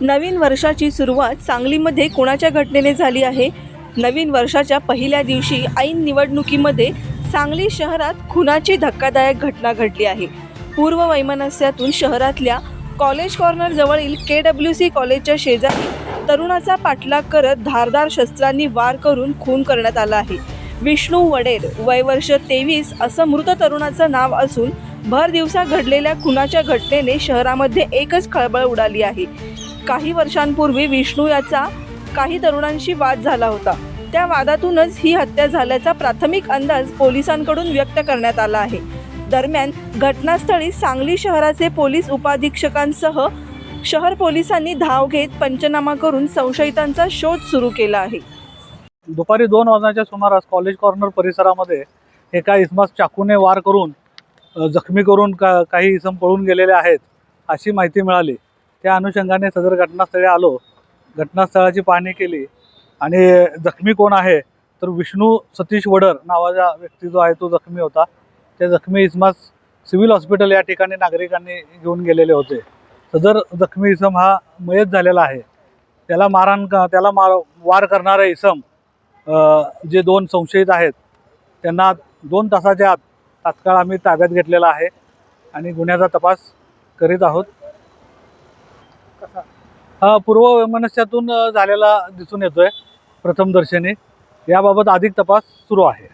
नवीन वर्षाची सुरुवात सांगलीमध्ये कोणाच्या घटनेने झाली आहे? नवीन वर्षाच्या पहिल्या दिवशी ऐन निवडणुकीमध्ये सांगली शहरात खुनाची धक्कादायक घटना घडली आहे. पूर्व वैमनस्यातून शहरातल्या कॉलेज कॉर्नर जवळील के डब्ल्यू सी कॉलेजच्या शेजारी तरुणाचा पाठलाग करत धारदार शस्त्रांनी वार करून खून करण्यात आला आहे. विष्णू वडेर वय वर्ष तेवीस असं मृत तरुणाचं नाव असून भर दिवसा घडलेल्या खुनाच्या घटनेने शहरामध्ये एकच खळबळ उडाली आहे. काही वर्षांपूर्वी विष्णू याचा काही तरुणांशी वाद झाला होता. त्या वादातूनच ही हत्या झाल्याचा प्राथमिक अंदाज पोलिसांकडून व्यक्त करण्यात आला आहे. दरम्यान घटनास्थळी सांगली शहराचे पोलीस उपाधीक्षकांसह शहर पोलिसांनी धाव घेत पंचनामा करून संशयितांचा शोध सुरू केला आहे. दुपारी दोन वाजण्याच्या सुमारास कॉलेज कॉर्नर परिसरामध्ये एका इसमास चाकूने वार करून जखमी करून का काही इसम पळून गेलेले आहेत अशी माहिती मिळाली. त्या अनुषंगाने सदर घटनास्थळी आलो. घटनास्थळाची पाहणी केली. आणि जखमी कोण आहे? तर विष्णू सतीश वडर नावाचा व्यक्ती जो आहे तो जखमी होता. त्या जखमी इसमास सिव्हिल हॉस्पिटल या ठिकाणी नागरिकांनी घेऊन गेलेले होते. सदर जखमी इसम हा मयत झालेला आहे. त्याला मारहाण त्याला मार वार करणारा इसम जे दोन संशयित आहेत त्यांना दोन तासाच्या आत तात्काळ आम्ही ताब्यात घेतलेला आहे आणि गुन्ह्याचा तपास करीत आहोत. हा पूर्व वैमनस्यातून झालेला दिसून येतोय प्रथमदर्शनी. याबाबत अधिक तपास सुरू आहे.